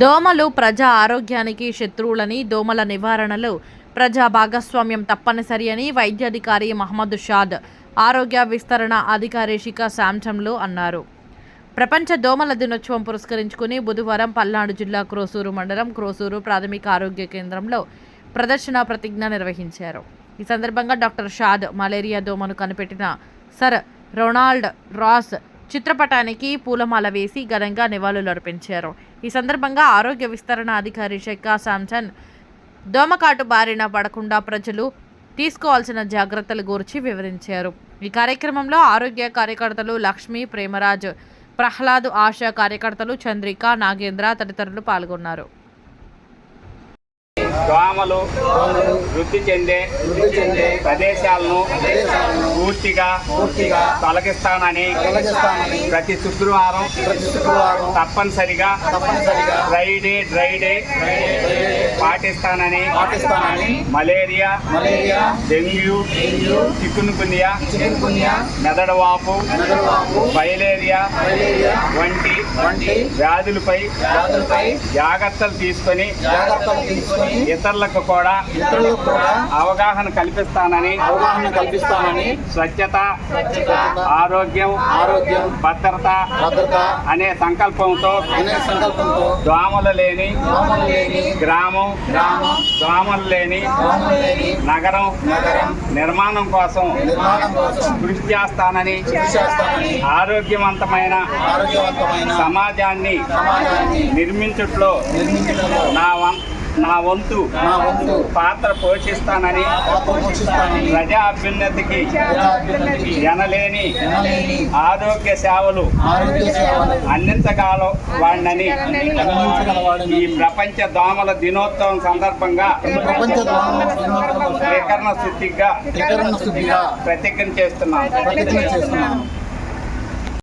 దోమలు ప్రజా ఆరోగ్యానికి శత్రువులని దోమల నివారణలో ప్రజా భాగస్వామ్యం తప్పనిసరి అని వైద్యాధికారి మహమ్మద్ షాద్ ఆరోగ్య విస్తరణ అధికారి శిఖా శాంసంలో అన్నారు. ప్రపంచ దోమల దినోత్సవం పురస్కరించుకుని బుధవారం పల్నాడు జిల్లా క్రోసూరు మండలం క్రోసూరు ప్రాథమిక ఆరోగ్య కేంద్రంలో ప్రదర్శన ప్రతిజ్ఞ నిర్వహించారు. ఈ సందర్భంగా డాక్టర్ షాద్ మలేరియా దోమను కనిపెట్టిన సర్ రొనాల్డ్ రాస్ చిత్రపటానికి పూలమాల వేసి ఘనంగా నివాళులర్పించారు. ఈ సందర్భంగా ఆరోగ్య విస్తరణ అధికారి షెక్కా శాంసన్ దోమకాటు బారిన పడకుండా ప్రజలు తీసుకోవాల్సిన జాగ్రత్తల గురించి వివరించారు. ఈ కార్యక్రమంలో ఆరోగ్య కార్యకర్తలు లక్ష్మి ప్రేమరాజ్ ప్రహ్లాద్ ఆశా కార్యకర్తలు చంద్రిక నాగేంద్ర తదితరులు పాల్గొన్నారు. దోమలు వృద్ధి చెందే వృద్ధి చెందే ప్రదేశాలను పూర్తిగా పూర్తిగా తొలగిస్తానని తొలగిస్తానని ప్రతి శుక్రవారం ప్రతి శుక్రవారం తప్పనిసరిగా తప్పనిసరిగా ఫ్రైడే డ్రైడే పాటిస్తానని పాటిస్తానని malaria malaria dengue dengue chikungunya chikungunya మెదడువాపు మెదడువాపు బయలేరియా మలేరియా వంటి వంటి వ్యాధులపై వ్యాధులపై జాగ్రత్తలు తీసుకొని జాగ్రత్తలు తీసుకొని ఇతరులకు కూడా ఇతరులకు కూడా అవగాహన కల్పిస్తానని అవగాహన కల్పిస్తానని స్వచ్ఛత ఆరోగ్యం ఆరోగ్యం భద్రత భద్రత అనే సంకల్పంతో అనే సంకల్పంతో దోమలు లేని దోమలు లేని గ్రామం గ్రామం దోమలు లేని దోమలు లేని నగరం నగరం నిర్మాణం కోసం నిర్మాణం కోసం కృషి చేస్తానని కృషి చేస్తానని ఆరోగ్యవంతమైన ఆరోగ్యవంతమైన సమాజాన్ని నిర్మించుట్లో నా వం నా వంతు పాత్ర పోషిస్తానని ప్రజా అభ్యున్నతికి ఎనలేని ఆరోగ్య సేవలు అందించగల వాడినని ఈ ప్రపంచ దోమల దినోత్సవం సందర్భంగా స్వీకరణ శుద్ధిగా ప్రతిజ్ఞ చేస్తున్నాను